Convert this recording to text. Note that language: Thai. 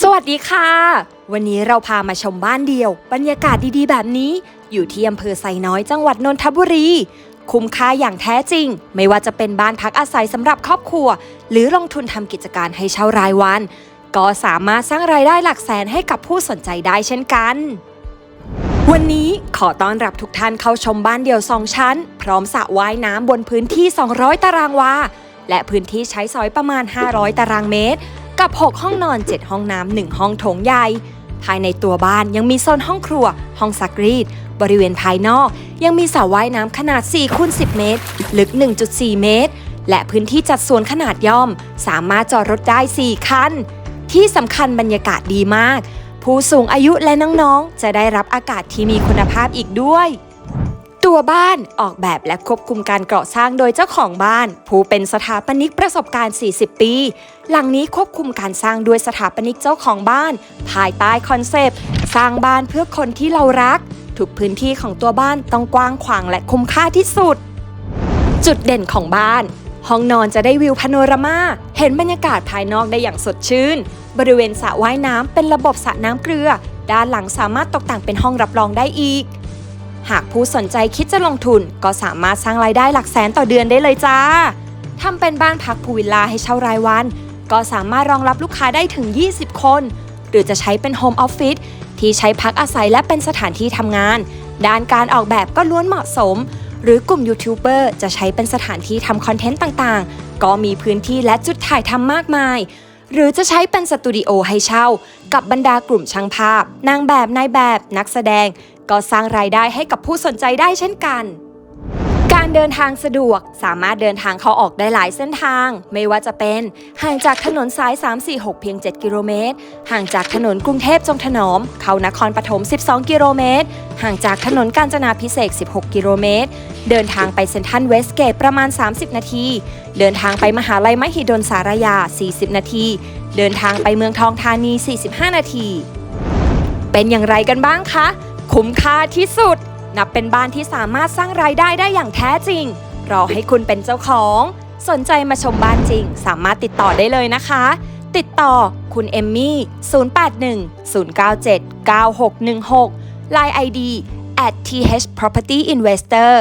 สวัสดีค่ะ วันนี้เราพามาชมบ้านเดี่ยว บรรยากาศดีๆ แบบนี้ อยู่ที่อำเภอไซน้อยจังหวัดนนทบุรี คุ้มค่าอย่างแท้จริง ไม่ว่าจะเป็นบ้านพักอาศัยสำหรับครอบครัว หรือลงทุนทำกิจการให้เช่ารายวัน ก็สามารถสร้างรายได้หลักแสนให้กับผู้สนใจได้เช่นกัน วันนี้ขอต้อนรับทุกท่านเข้าชมบ้านเดี่ยว2ชั้น พร้อมสระว่ายน้ำบนพื้นที่ 200 ตารางวาและพื้นที่ใช้สอยประมาณ 500 ตารางเมตร กับ 6 ห้องนอน 7 ห้องน้ำ1ห้องโถงใหญ่ ภายในตัวบ้านยังมีโซนห้องครัว ห้องซักรีด บริเวณภายนอก ยังมีสระว่ายน้ำขนาด4คูณ10 เมตร ลึก 1.4 เมตร และพื้นที่จัดสวนขนาดย่อม สามารถจอดรถได้ 4 คัน ที่สำคัญบรรยากาศดีมาก ผู้สูงอายุและน้องๆ จะได้รับอากาศที่มีคุณภาพอีกด้วย วบ้านออกแบบและควบคุมการก่อสร้างโดยเจ้าของบ้าน ผู้เป็นสถาปนิกประสบการณ์ 40 ปี หลังนี้ควบคุมการสร้างด้วยสถาปนิกเจ้าของบ้าน ภายใต้คอนเซปต์ สร้างบ้านเพื่อคนที่เรารัก ทุกพื้นที่ของตัวบ้านต้องกว้างขวางและคุ้มค่าที่สุด จุดเด่นของบ้าน ห้องนอนจะได้วิวพาโนรามาเห็นบรรยากาศภายนอกได้อย่างสดชื่น บริเวณสระว่ายน้ำเป็นระบบสระน้ำเกลือ ด้านหลังสามารถตกแต่งเป็นห้องรับรองได้อีก หากผู้สนใจคิดจะลงทุน ก็สามารถสร้างรายได้หลักแสนต่อเดือนได้เลยจ้าทำเป็นบ้านพักพูวิลล่าให้เช่ารายวัน ก็สามารถรองรับลูกค้าได้ถึง 20 คน หรือจะใช้เป็นโฮมออฟฟิศที่ใช้พักอาศัยและเป็นสถานที่ทำงาน ด้านการออกแบบก็ล้วนเหมาะสม หรือกลุ่มยูทูบเบอร์จะใช้เป็นสถานที่ทำคอนเทนต์ต่างๆ ก็มีพื้นที่และจุดถ่ายทำมากมาย หรือจะใช้เป็นสตูดิโอให้เช่า กับบรรดากลุ่มช่างภาพ นางแบบนายแบบนักแสดง ก็สร้างรายได้ให้กับผู้สนใจได้เช่นกัน การเดินทางสะดวกสามารถเดินทางเข้าออกได้หลายเส้นทาง ไม่ว่าจะเป็น ห่างจากถนนสาย 346 เพียง 7 กิโลเมตร ห่างจากถนนกรุงเทพจงถนอม เข้านครปฐม 12 กิโลเมตร ห่างจากถนนกาญจนาพิเศษ 16 กิโลเมตร เดินทางไปเซ็นทรัลเวสเกตประมาณ 30 นาที เดินทางไปมหาลัยมหิดลสารยา 40 นาที เดินทางไปเมืองทองธานี 45 นาทีเป็นอย่างไรกันบ้างคะ คุ้มค่าที่สุด นับเป็นบ้านที่สามารถสร้างรายได้ได้อย่างแท้จริง รอให้คุณเป็นเจ้าของ สนใจมาชมบ้านจริง สามารถติดต่อได้เลยนะคะ ติดต่อคุณเอมมี่ 081 097 9616 Line ID at th property investor